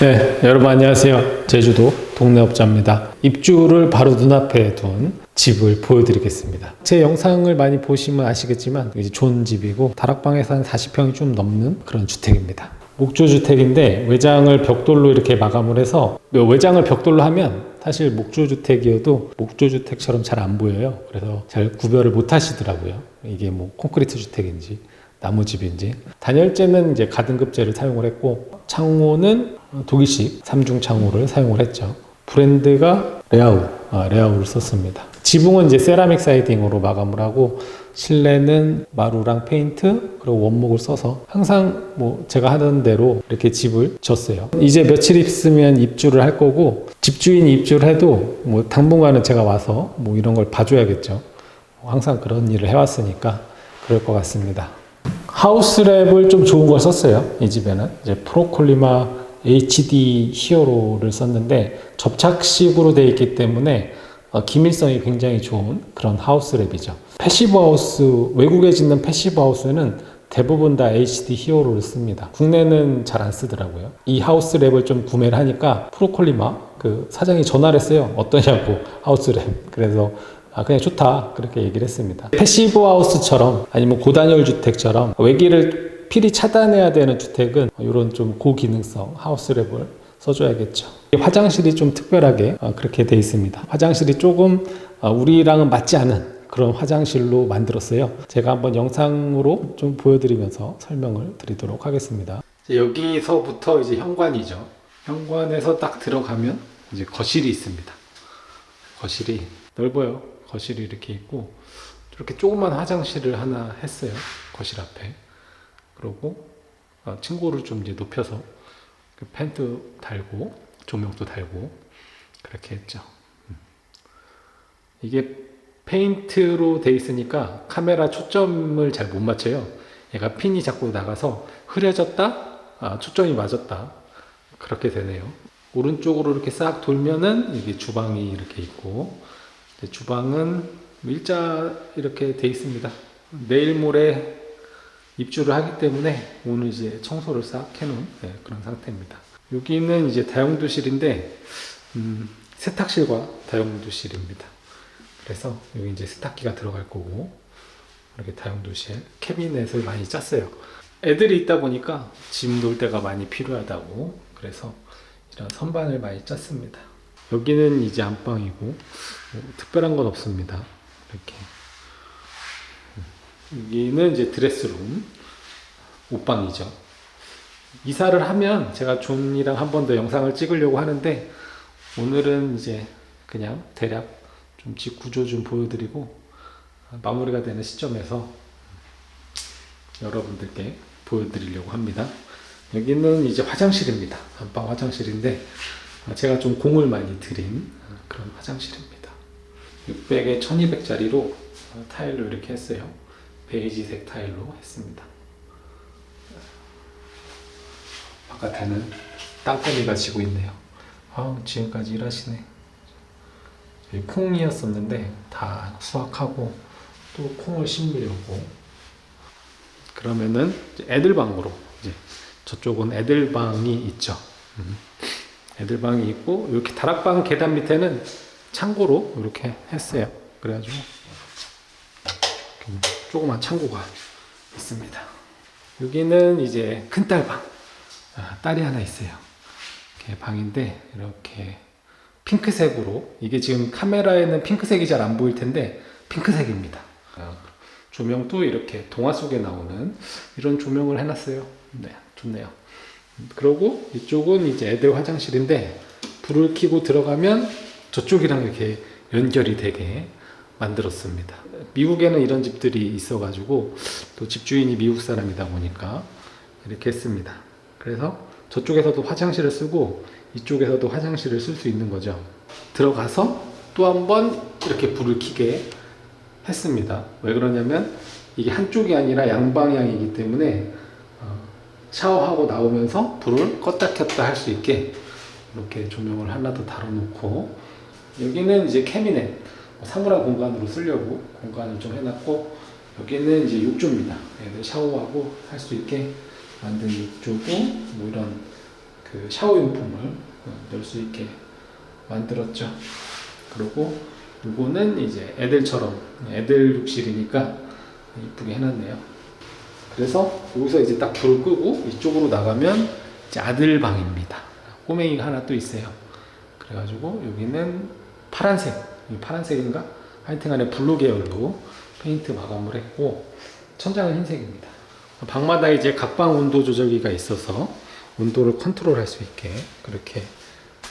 네, 여러분 안녕하세요. 제주도 동네 업자입니다. 입주를 바로 눈앞에 둔 집을 보여드리겠습니다. 제 영상을 많이 보시면 아시겠지만 이제 좋은 집이고 다락방에서 한 40평이 좀 넘는 그런 주택입니다. 목조 주택인데 외장을 벽돌로 이렇게 마감을 해서 외장을 벽돌로 하면 사실 목조 주택이어도 목조 주택처럼 잘 안 보여요. 그래서 잘 구별을 못 하시더라고요. 이게 뭐 콘크리트 주택인지 나무집인지 단열재는 이제 가등급재를 사용을 했고 창호는 독일식 삼중 창호를 사용을 했죠. 브랜드가 레아우, 아, 레아우를 썼습니다. 지붕은 이제 세라믹 사이딩으로 마감을 하고 실내는 마루랑 페인트 그리고 원목을 써서 항상 뭐 제가 하던 대로 이렇게 집을 졌어요. 이제 며칠 있으면 입주를 할 거고 집주인이 입주를 해도 뭐 당분간은 제가 와서 뭐 이런 걸 봐줘야겠죠. 항상 그런 일을 해왔으니까 그럴 것 같습니다. 하우스랩을 좀 좋은 걸 썼어요. 이 집에는 이제 프로콜리마 HD 히어로를 썼는데 접착식으로 되어 있기 때문에 어, 기밀성이 굉장히 좋은 그런 하우스랩이죠. 패시브 하우스 외국에 짓는 패시브 하우스는 대부분 다 HD 히어로를 씁니다. 국내는 잘 안 쓰더라고요. 이 하우스랩을 좀 구매를 하니까 프로콜리마 그 사장이 전화를 했어요. 어떠냐고 하우스랩. 그래서 아, 그냥 좋다. 그렇게 얘기를 했습니다. 패시브 하우스처럼 아니면 고단열 주택처럼 외기를 필히 차단해야 되는 주택은 이런 좀 고기능성 하우스랩을 써줘야겠죠. 화장실이 좀 특별하게 어, 그렇게 돼 있습니다. 화장실이 조금 어, 우리랑은 맞지 않은 그런 화장실로 만들었어요. 제가 한번 영상으로 좀 보여드리면서 설명을 드리도록 하겠습니다. 여기서부터 이제 현관이죠. 현관에서 딱 들어가면 이제 거실이 있습니다. 거실이 넓어요. 거실이 이렇게 있고 이렇게 조그만 화장실을 하나 했어요. 거실 앞에. 그리고 어, 층고를 좀 이제 높여서 그 펜트 달고 조명도 달고 그렇게 했죠. 음. 이게 페인트로 돼 있으니까 카메라 초점을 잘 못 맞춰요. 얘가 핀이 자꾸 나가서 흐려졌다, 아, 초점이 맞았다 그렇게 되네요. 오른쪽으로 이렇게 싹 돌면은 이게 주방이 이렇게 있고 네, 주방은 일자 이렇게 돼 있습니다. 내일 모레 입주를 하기 때문에 오늘 이제 청소를 싹 해놓은 네, 그런 상태입니다. 여기는 이제 다용도실인데 음, 세탁실과 다용도실입니다. 그래서 여기 이제 세탁기가 들어갈 거고 이렇게 다용도실 캐비넷을 많이 짰어요. 애들이 있다 보니까 짐 놓을 데가 많이 필요하다고 그래서 이런 선반을 많이 짰습니다. 여기는 이제 안방이고 뭐 특별한 건 없습니다. 이렇게 여기는 이제 드레스룸 옷방이죠. 이사를 하면 제가 존이랑 한 번 더 영상을 찍으려고 하는데 오늘은 이제 그냥 대략 좀 집 구조 좀 보여드리고 마무리가 되는 시점에서 여러분들께 보여드리려고 합니다. 여기는 이제 화장실입니다. 안방 화장실인데 제가 좀 공을 많이 들인 그런 화장실입니다. 600에 1200짜리로 타일로 이렇게 했어요. 베이지색 타일로 했습니다. 바깥에는 땅거미가 지고 있네요. 아, 지금까지 일하시네. 콩이었었는데 다 수확하고 또 콩을 심으려고. 그러면은 애들 방으로 이제 저쪽은 애들 방이 있죠. 음. 애들 방이 있고 이렇게 다락방 계단 밑에는 창고로 이렇게 했어요. 그래가지고 조그만 창고가 있습니다. 여기는 이제 큰딸 방 아, 딸이 하나 있어요. 이렇게 방인데 이렇게 핑크색으로 이게 지금 카메라에는 핑크색이 잘 안 보일 텐데 핑크색입니다. 아, 조명도 이렇게 동화 속에 나오는 이런 조명을 해놨어요. 네, 좋네요. 그리고 이쪽은 이제 애들 화장실인데 불을 켜고 들어가면 저쪽이랑 이렇게 연결이 되게 만들었습니다. 미국에는 이런 집들이 있어가지고 또 집주인이 미국 사람이다 보니까 이렇게 했습니다. 그래서 저쪽에서도 화장실을 쓰고 이쪽에서도 화장실을 쓸 수 있는 거죠. 들어가서 또 한 번 이렇게 불을 켜게 했습니다. 왜 그러냐면 이게 한쪽이 아니라 양방향이기 때문에 어, 샤워하고 나오면서 불을 껐다 켰다 할 수 있게 이렇게 조명을 하나 더 달아놓고 여기는 이제 캐비넷 사물함 공간으로 쓰려고 공간을 좀 해놨고 여기는 이제 욕조입니다. 애들 샤워하고 할 수 있게 만든 욕조고 뭐 이런 그 샤워 용품을 넣을 수 있게 만들었죠. 그리고 이거는 이제 애들처럼 애들 욕실이니까 이쁘게 해놨네요. 그래서 여기서 이제 딱불 끄고 이쪽으로 나가면 이제 아들 방입니다. 꼬맹이가 하나 또 있어요. 그래가지고 여기는 파란색, 이 파란색인가? 하여튼간에 블루 계열로 페인트 마감을 했고 천장은 흰색입니다. 방마다 이제 각방 온도 조절기가 있어서 온도를 컨트롤할 수 있게 그렇게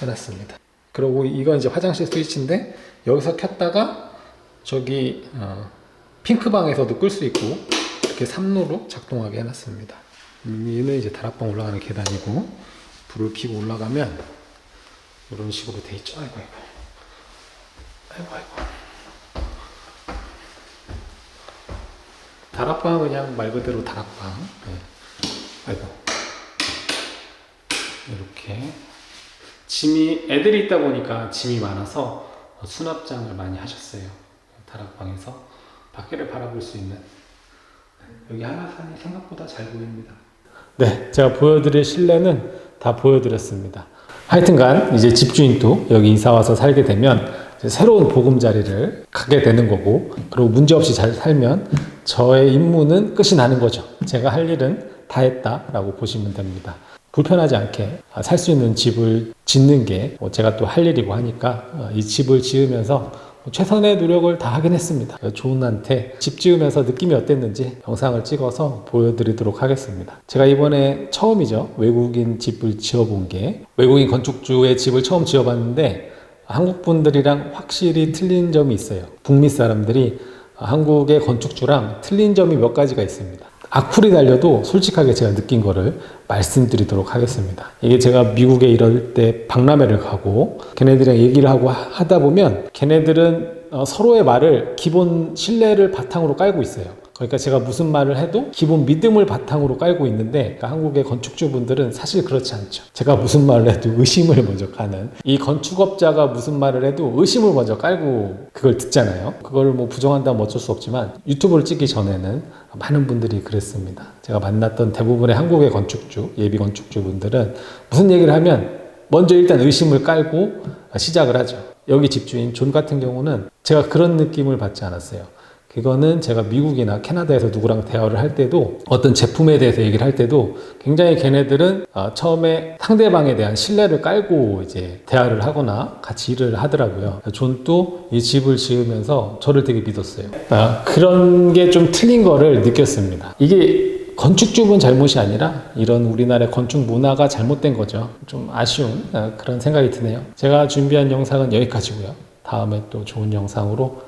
해놨습니다. 그리고 이건 이제 화장실 스위치인데 여기서 켰다가 저기 어, 핑크 방에서도 끌 수 있고 이렇게 3루로 작동하게 해놨습니다. 음, 얘는 이제 다락방 올라가는 계단이고 불을 켜고 올라가면 이런 식으로 돼 있죠. 아이고 아이고 아이고 아이고. 다락방은 그냥 말 그대로 다락방. 네. 아이고 이렇게 짐이 애들이 있다 보니까 짐이 많아서 수납장을 많이 하셨어요. 다락방에서 밖에를 바라볼 수 있는 여기 하나산이 생각보다 잘 보입니다. 네, 제가 보여드릴 실내는 다 보여드렸습니다. 하여튼간 이제 집주인도 여기 이사 와서 살게 되면 새로운 보금자리를 가게 되는 거고 그리고 문제 없이 잘 살면 저의 임무는 끝이 나는 거죠. 제가 할 일은 다 했다라고 보시면 됩니다. 불편하지 않게 살 수 있는 집을 짓는 게 제가 또 할 일이고 하니까 어, 이 집을 지으면서 최선의 노력을 다 하긴 했습니다. 조은한테 집 지으면서 느낌이 어땠는지 영상을 찍어서 보여드리도록 하겠습니다. 제가 이번에 처음이죠. 외국인 집을 지어본 게 외국인 건축주의 집을 처음 지어봤는데 한국 분들이랑 확실히 틀린 점이 있어요. 북미 사람들이 한국의 건축주랑 틀린 점이 몇 가지가 있습니다. 악플이 달려도 솔직하게 제가 느낀 거를 말씀드리도록 하겠습니다. 이게 제가 미국에 이럴 때 박람회를 가고 걔네들이랑 얘기를 하고 하- 하다 보면 걔네들은 어, 서로의 말을 기본 신뢰를 바탕으로 깔고 있어요. 그러니까 제가 무슨 말을 해도 기본 믿음을 바탕으로 깔고 있는데 그러니까 한국의 건축주분들은 사실 그렇지 않죠. 제가 무슨 말을 해도 의심을 먼저 가는 이 건축업자가 무슨 말을 해도 의심을 먼저 깔고 그걸 듣잖아요. 그걸 뭐 부정한다면 어쩔 수 없지만 유튜브를 찍기 전에는 많은 분들이 그랬습니다. 제가 만났던 대부분의 한국의 건축주, 예비 건축주분들은 무슨 얘기를 하면 먼저 일단 의심을 깔고 시작을 하죠. 여기 집주인 존 같은 경우는 제가 그런 느낌을 받지 않았어요. 그거는 제가 미국이나 캐나다에서 누구랑 대화를 할 때도 어떤 제품에 대해서 얘기를 할 때도 굉장히 걔네들은 어, 처음에 상대방에 대한 신뢰를 깔고 이제 대화를 하거나 같이 일을 하더라고요. 존도 이 집을 지으면서 저를 되게 믿었어요. 아, 그런 게 좀 틀린 거를 느꼈습니다. 이게 건축주분 잘못이 아니라 이런 우리나라의 건축 문화가 잘못된 거죠. 좀 아쉬운 어, 그런 생각이 드네요. 제가 준비한 영상은 여기까지고요. 다음에 또 좋은 영상으로